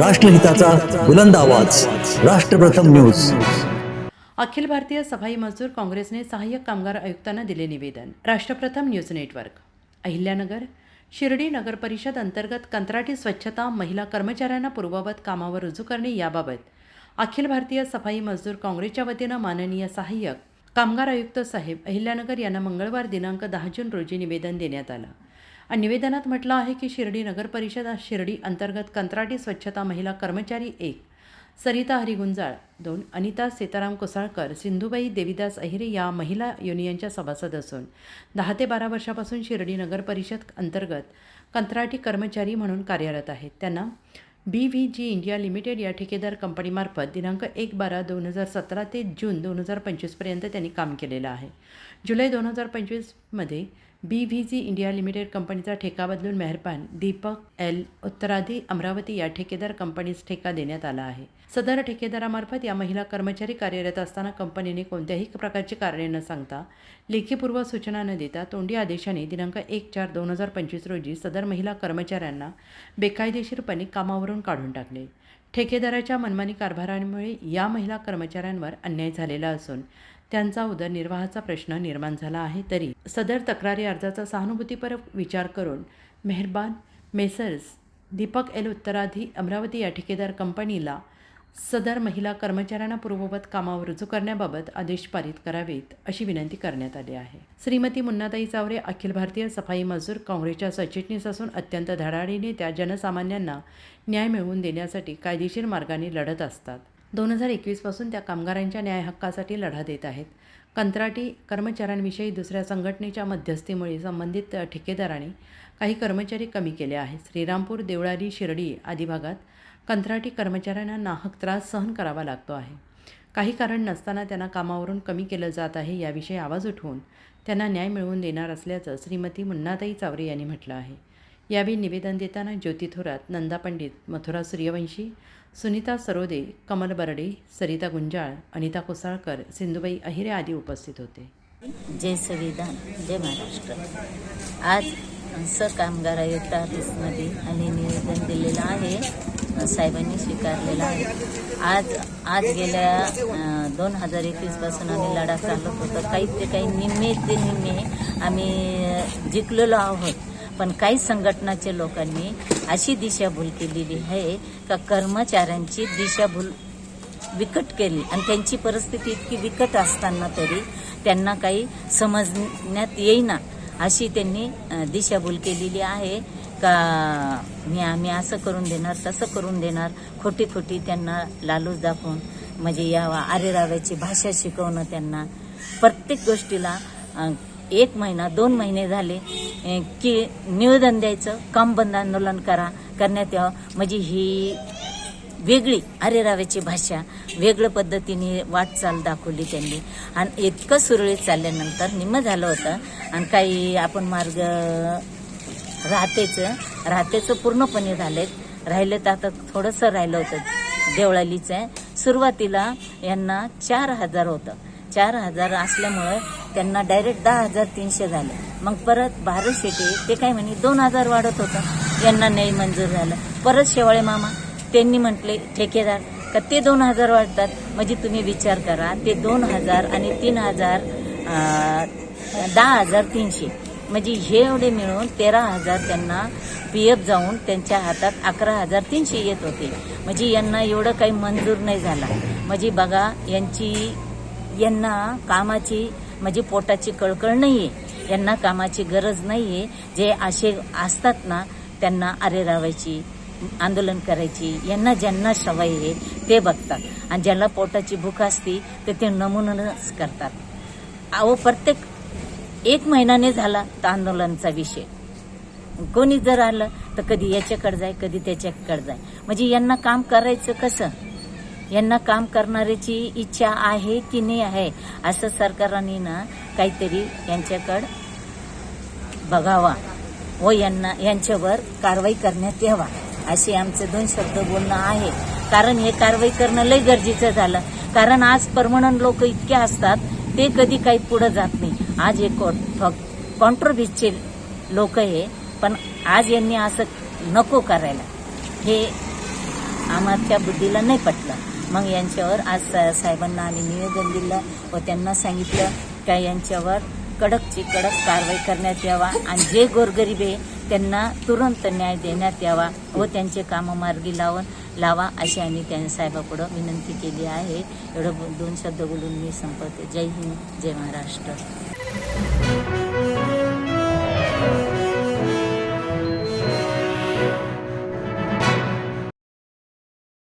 राष्ट्रहिताचा बुलंद आवाज. राष्ट्रप्रथम न्यूज. अखिल भारतीय सफाई मजदूर काँग्रेसने सहाय्यक कामगार आयुक्तांना दिले निवेदन. Rashtrapratham news network. Ahilyanagar Shirdi नगर परिषद अंतर्गत कंत्राटी स्वच्छता महिला कर्मचाऱ्यांना पूर्ववत कामावर रुजू करणे याबाबत अखिल भारतीय सफाई मजदूर काँग्रेसच्या वतीनं माननीय सहाय्यक कामगार आयुक्त साहेब अहिल्यानगर यांना मंगळवार दिनांक दहा जून रोजी निवेदन देण्यात आलं. निवेदनात म्हटलं आहे की शिर्डी नगर परिषद शिर्डी अंतर्गत कंत्राटी स्वच्छता महिला कर्मचारी एक सरिता हरिगुंजाळ दोन अनिता सीताराम कुसाळकर सिंधुबाई देवीदास अहिरे या महिला युनियनच्या सभासद असून दहा ते बारा वर्षापासून शिर्डी नगर परिषद अंतर्गत कंत्राटी कर्मचारी म्हणून कार्यरत आहेत. त्यांना B V G India limited या ठेकेदार कंपनीमार्फत दिनांक एक बारा दोन हजार सतरा ते जून दोन हजार पंचवीसपर्यंत त्यांनी काम केलेलं आहे. जुलै दोन हजार पंचवीसमध्ये B V G India limited कंपनीचा ठेका बदलून मेहरपान दीपक एल उत्तराधी अमरावती या ठेकेदार कंपनीस ठेका देण्यात आला आहे. सदर ठेकेदारामार्फत या महिला कर्मचारी कार्यरत असताना कंपनीने कोणत्याही प्रकारची कारणे न सांगता लेखीपूर्व सूचना न देता तोंडी आदेशाने दिनांक एक चार दोन हजार पंचवीस रोजी सदर महिला कर्मचाऱ्यांना बेकायदेशीरपणे कामावरून काढून टाकले. ठेकेदाराच्या मनमानी कारभारामुळे या महिला कर्मचाऱ्यांवर अन्याय झालेला असून त्यांचा उदरनिर्वाहाचा प्रश्न निर्माण झाला आहे तरी सदर तक्रारी अर्जाचा सहानुभूतीपर विचार करून मेहरबान मेसर्स दीपक एल उत्तराधी अमरावती या ठेकेदार कंपनीला सदर महिला कर्मचाऱ्यांना पूर्ववत कामावर रुजू करण्याबाबत आदेश पारित करावेत अशी विनंती करण्यात आली आहे. श्रीमती मुन्नाताई चावरे अखिल भारतीय सफाई मजूर काँग्रेसच्या सचिटणीस असून अत्यंत धडाडीने त्या जनसामान्यांना न्याय मिळवून देण्यासाठी कायदेशीर मार्गाने लढत असतात. दोन हजार एकवीसपासून त्या कामगारांच्या न्याय हक्कासाठी लढा देत आहेत. कंत्राटी कर्मचाऱ्यांविषयी दुसऱ्या संघटनेच्या मध्यस्थीमुळे संबंधित ठेकेदारांनी काही कर्मचारी कमी केले आहेत. श्रीरामपूर देवळाली शिर्डी आदी भागात कंत्राटी कर्मचाऱ्यांना नाहक त्रास सहन करावा लागतो आहे. काही कारण नसताना त्यांना कामावरून कमी केलं जात आहे याविषयी आवाज उठवून त्यांना न्याय मिळवून देणार असल्याचं श्रीमती मुन्नाताई चावरे यांनी म्हटलं आहे. यावेळी निवेदन देताना ज्योती थोरात नंदा पंडित मथुरा सूर्यवंशी सुनीता सरोदे कमल बरडे सरिता गुंजाळ अनिता कोसाळकर सिंधुबाई अहिरे आदी उपस्थित होते. जय संविधान जय महाराष्ट्र. आज स कामगार आयुक्त ऑफिसमध्ये आम्ही निवेदन दिलेलं आहे. साहेबांनी स्वीकारलेलं आहे. आज आज गेल्या दोन हजार एकवीसपासून आम्ही लढा चालत होतो. काही ते काही निम्मे ते निम्मे आम्ही जिंकलेलो आहोत. पण काही संघटनाच्या लोकांनी अशी दिशाभूल केलेली आहे का कर्मचाऱ्यांची दिशाभूल विकट केली आणि त्यांची परिस्थिती इतकी विकट असताना तरी त्यांना काही समजण्यात येईना अशी त्यांनी दिशाभूल केलेली आहे. का मी आम्ही असं करून देणार तसं करून देणार खोटी खोटी त्यांना लालूच दाखवून म्हणजे या आरेराव्याची भाषा शिकवणं त्यांना. प्रत्येक गोष्टीला एक महिना दोन महिने झाले की निवेदन द्यायचं काम बंद आंदोलन करा करण्यात यावं. म्हणजे ही वेगळी अरेराव्याची भाषा वेगळ्या पद्धतीने वाटचाल दाखवली त्यांनी. आणि इतकं सुरळीत चालल्यानंतर निम्म झालं होतं. आणि काही आपण मार्ग राहतेचं राहतेचं पूर्णपणे झालेत. राहिलं तर आता थोडंसं राहिलं होतं देवळालीचं. सुरुवातीला यांना चार हजार होतं. चार हजार असल्यामुळं त्यांना डायरेक्ट दहा हजार तीनशे झाले. मग परत भारत शेटे ते काय म्हणे दोन हजार वाढत होतं. यांना नाही मंजूर झालं. परत शेवाळे मामा त्यांनी म्हटले ठेकेदार का ते दोन हजार वाढतात? म्हणजे तुम्ही विचार करा ते दोन हजार आणि तीन हजार दहा हजार तीनशे. म्हणजे हे एवढे मिळून तेरा हजार त्यांना पी एफ जाऊन त्यांच्या हातात अकरा हजार तीनशे येत होते. म्हणजे यांना एवढं काही मंजूर नाही झाला. म्हणजे बघा यांची यांना कामाची म्हणजे पोटाची कळकळ नाहीये. यांना कामाची गरज नाहीये. जे असे असतात ना त्यांना अरे रावायची आंदोलन करायची यांना ज्यांना सवय आहे ते बघतात. आणि ज्याला पोटाची भूक असती तर ते नमुनच करतात. अहो प्रत्येक एक महिन्याने झाला तर आंदोलनचा विषय. कोणी जर आलं तर कधी याच्याकडे जाय कधी त्याच्याकडे जाय. म्हणजे यांना काम करायचं कसं? यांना काम करणाऱ्याची इच्छा आहे की नाही आहे असं सरकारने ना काहीतरी यांच्याकडं बघावा व यांना यांच्यावर कारवाई करण्यात यावा असे आमचे दोन शब्द बोलणं आहे. कारण हे कारवाई करणं लय गरजेचं झालं. कारण आज परमनंट लोक इतके असतात ते कधी काही पुढे जात नाही. आज एक कॉन्ट्रोबीसचे लोक आहे पण आज यांनी असं नको करायला. हे आम्हाला बुद्धीला नाही पटलं. मग यांच्यावर आज सा- साहेबांना आम्ही निवेदन दिलं व त्यांना सांगितलं का यांच्यावर कडकची कडक कारवाई करण्यात यावा आणि जे गोरगरीब आहे त्यांना तुरंत न्याय देण्यात यावा व त्यांचे कामं मार्गी लावून लावा अशी आम्ही त्या साहेबापुढं विनंती केली आहे. एवढं दोन शब्द बोलून मी संपवते. जय हिंद जय महाराष्ट्र. Música